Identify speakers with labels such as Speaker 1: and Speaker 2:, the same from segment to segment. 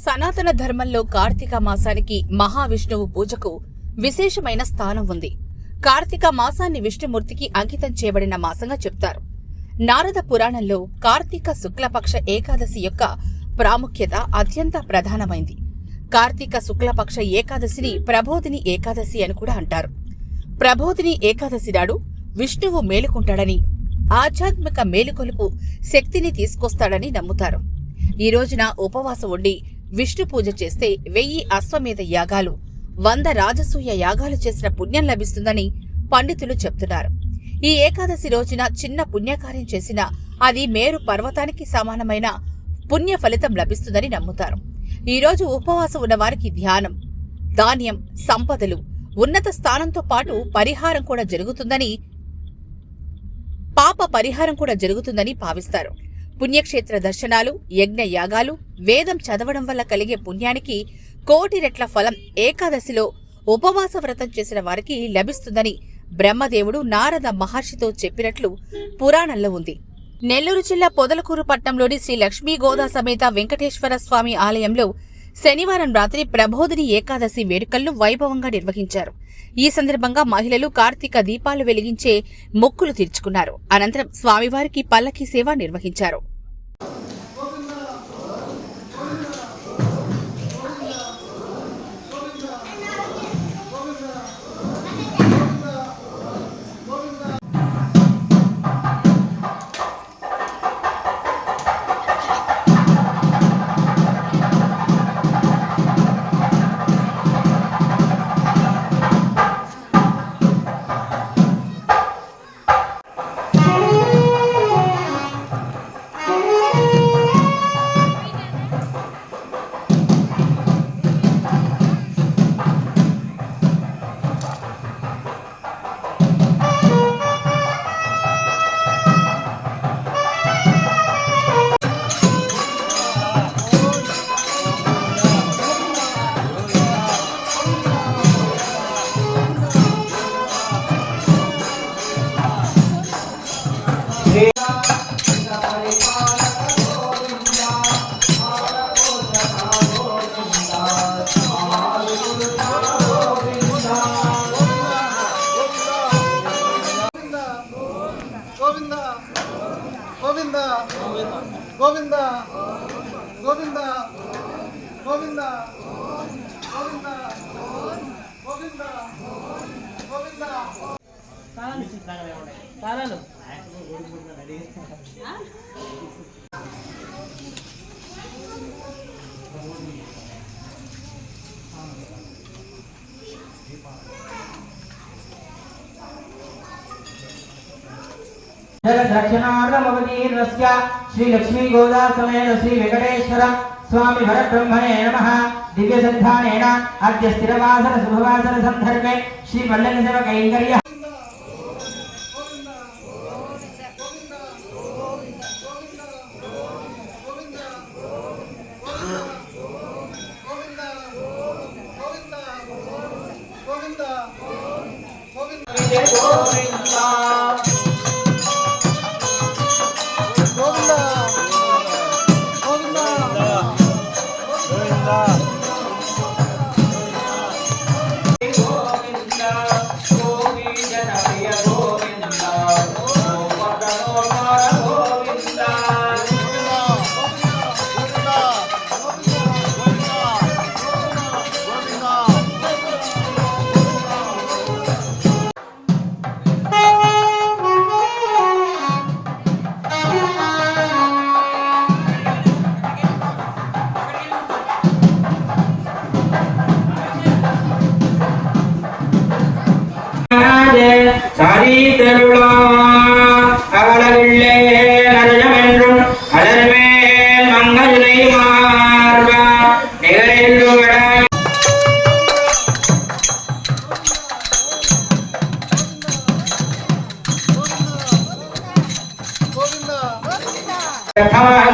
Speaker 1: సనాతన ధర్మంలో కార్తీక మాసానికి మహావిష్ణువు పూజకు విశేషమైన స్థానం ఉంది. కార్తీక మాసాన్ని విష్ణుమూర్తికి అంకితం చేయబడిన మాసంగా చెప్తారు. నారద పురాణంలో కార్తీక శుక్లపక్ష ఏకాదశి యొక్క ప్రాముఖ్యత అత్యంత ప్రధానమైంది. కార్తీక శుక్లపక్ష ఏకాదశిని ప్రబోధిని ఏకాదశి అని కూడా అంటారు. ప్రబోధిని ఏకాదశి నాడు విష్ణువు మేలుకుంటాడని ఆధ్యాత్మిక మేలుకొలుపు శక్తిని తీసుకొస్తాడని నమ్ముతారు. ఈ రోజున ఉపవాసం ఉండి విష్ణు పూజ చేస్తే వెయ్యి అశ్వమేధ యాగాలు వంద రాజసూయ యాగాలు చేసిన పుణ్యం లభిస్తుందని పండితులు చెప్తున్నారు. ఈ ఏకాదశి రోజున చిన్న పుణ్యకార్యం చేసినా అది మేరు పర్వతానికి సమానమైన పుణ్య ఫలితం లభిస్తుందని నమ్ముతారు. ఈరోజు ఉపవాసం ఉన్నవారికి ధ్యానం ధాన్యం సంపదలు ఉన్నత స్థానంతో పాటు పరిహారం కూడా జరుగుతుందని పాప పరిహారం కూడా జరుగుతుందని భావిస్తారు. పుణ్యక్షేత్ర దర్శనాలు యజ్ఞ యాగాలు వేదం చదవడం వల్ల కలిగే పుణ్యానికి కోటి రెట్ల ఫలం ఏకాదశిలో ఉపవాస వ్రతం చేసిన వారికి లభిస్తుందని బ్రహ్మదేవుడు నారద మహర్షితో చెప్పినట్లు పురాణంలో ఉంది. నెల్లూరు జిల్లా పొదలకూరు పట్టణంలోని శ్రీ లక్ష్మీ గోదా సమేత వెంకటేశ్వర స్వామి ఆలయంలో శనివారం రాత్రి ప్రబోధిని ఏకాదశి వేడుకలను వైభవంగా నిర్వహించారు. ఈ సందర్భంగా మహిళలు కార్తీక దీపాలు వెలిగించే మొక్కులు తీర్చుకున్నారు. అనంతరం స్వామివారికి పల్లకీ సేవ నిర్వహించారు.
Speaker 2: గోవింద గోవింద గోవింద గోవింద గోవింద గోవింద గోవింద గోవింద.
Speaker 3: తాళాలు దక్షిణార్ధమవతీర్ణస్య श्रीलक्ष्मी गोदा श्री वेकटेश्वर स्वामी भरत ब्रह्मणे नम। दिव्य दिव्यसन्धानेन अद्य स्थिरवासर शुभवासर सन्दर्भे श्रीमल्लनिसेवकैङ्कर्यः
Speaker 2: गोविन्द गोविन्द गोविन्द 啊.
Speaker 3: சாதித்தருளா அவளவில்லே நரஜமென்றும் அலர்மேல் மங்கஜுனை மார்பா நிகழ்ந்துவிடா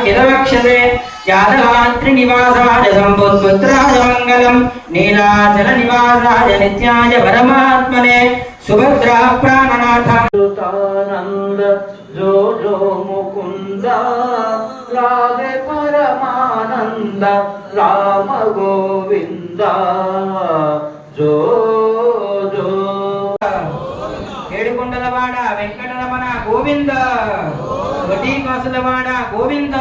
Speaker 3: யதவக்ஷதே यादवात्रिनिवासाय सम्बुद्पुत्राय मङ्गलम् नीलाचलनिवासाय नित्याय परमात्मने సుభద్రా ప్రాణనాథ.
Speaker 4: అచ్యుతానంద జో జో ముకుంద రాధే పరమానంద రామ గోవింద. జో జో
Speaker 3: ఏడుకొండలవాడ వెంకటరమణ గోవింద. వడ్డీ కాసులవాడ గోవింద.